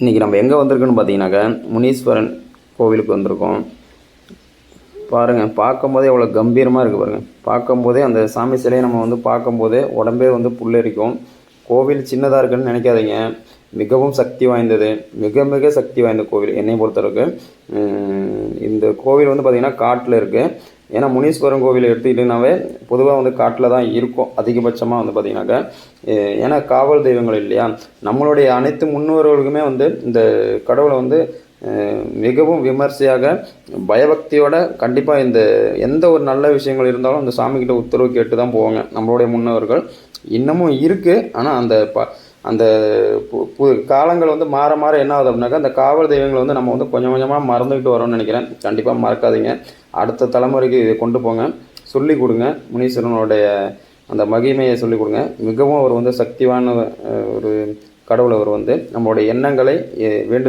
இன்றைக்கி நம்ம எங்கே வந்திருக்குன்னு பார்த்தீங்கன்னாக்கா முனீஸ்வரன் கோவிலுக்கு வந்திருக்கோம். பாருங்கள் பார்க்கும்போதே எவ்வளோ கம்பீரமாக இருக்குது பாருங்கள் பார்க்கும்போதே அந்த சாமி சிலையை நம்ம வந்து பார்க்கும்போதே உடம்பே வந்து புல்லரிக்கும். கோவில் சின்னதாக இருக்குன்னு நினைக்காதீங்க. மிகவும் சக்தி வாய்ந்தது. மிக மிக சக்தி வாய்ந்த கோவில் என்னை பொறுத்தளவுக்கு இந்த கோவில் வந்து பார்த்திங்கன்னா காட்டில் இருக்குது ஏன்னா முனீஸ்வரன் கோவில் எடுத்துக்கிட்டிங்கனாவே பொதுவாக வந்து காட்டில் தான் இருக்கும் அதிகபட்சமாக வந்து பார்த்திங்கனாக்கா ஏன்னா காவல் தெய்வங்கள் இல்லையா? நம்மளுடைய அனைத்து முன்னோர்களுக்குமே வந்து இந்த கடவுளை வந்து மிகவும் விமர்சையாக பயபக்தியோட கண்டிப்பாக இந்த எந்த ஒரு நல்ல விஷயங்கள் இருந்தாலும் அந்த சாமிக்கிட்ட உத்தரவு கேட்டு தான் போவாங்க நம்மளுடைய முன்னோர்கள். இன்னமும் இருக்குது ஆனால் அந்த ப அந்த பு- காலங்கள் வந்து மாற மாற என்ன ஆகுது அப்படின்னாக்கா அந்த காவல் தெய்வங்களை வந்து நம்ம வந்து கொஞ்சம் கொஞ்சமாக மறந்துக்கிட்டு வரோம்னு நினைக்கிறேன். கண்டிப்பாக மறக்காதீங்க. அடுத்த தலைமுறைக்கு இதை கொண்டு போங்க. சொல்லி கொடுங்க. முனீஸ்வரனுடைய அந்த மகிமையை சொல்லிக் கொடுங்க. மிகவும் அவர் வந்து சக்திவான ஒரு கடவுள் அவர் வந்து நம்மளுடைய எண்ணங்களை வேண்டும்